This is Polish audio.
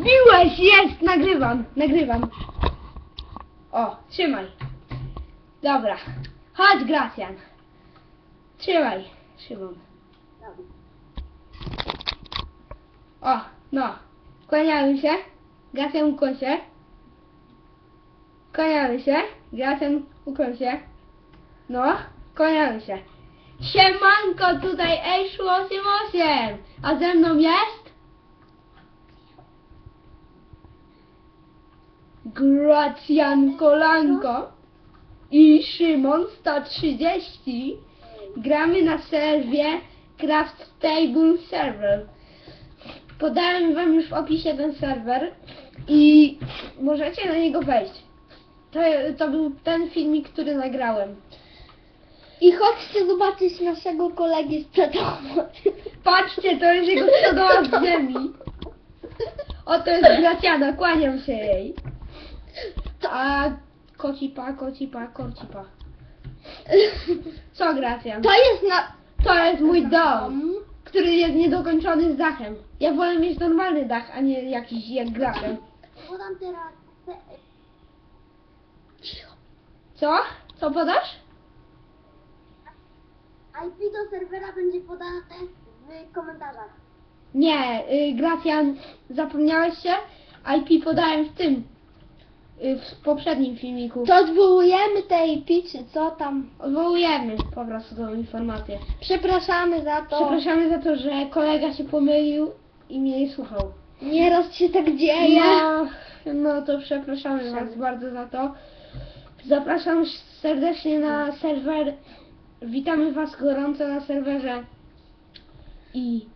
Wbiłeś, jest, nagrywam, nagrywam. O, trzymaj. Dobra. Chodź, Gracjan. Trzymaj, Szymon. O, no. Kłaniamy się. Gracjan ukłon się. Kłaniamy się. Gracjan ukłon się. No, kłaniamy się. Siemanko, tutaj Ejszu 88. A ze mną jest? Gracjan Kolanko i Szymon 130. Gramy na serwie Craft Table Server. Podałem wam już w opisie ten serwer i możecie na niego wejść. To, to był ten filmik, który nagrałem. I chodźcie zobaczyć naszego kolegi sprzed domu. Patrzcie, to jest jego stodoła z ziemi. Oto jest Gracjana, kłaniam się jej. A kocipa, kocipa, kocipa. Co Gracjan? To jest na... To jest mój dom, który jest niedokończony z dachem. Ja wolę mieć normalny dach, a nie jakiś jak Gracjan. Podam teraz... Cicho. Co? Co podasz? IP do serwera będzie podane w komentarzach. Nie, y, Gracjan, zapomniałeś się? IP podałem w tym, w poprzednim filmiku. To odwołujemy tej czy co tam? Odwołujemy po prostu tą informację. Przepraszamy za to. Przepraszamy za to, że kolega się pomylił i mnie nie słuchał. Nieraz się tak dzieje. No, no to przepraszamy Was bardzo za to. Zapraszam serdecznie na serwer. Witamy Was gorąco na serwerze. I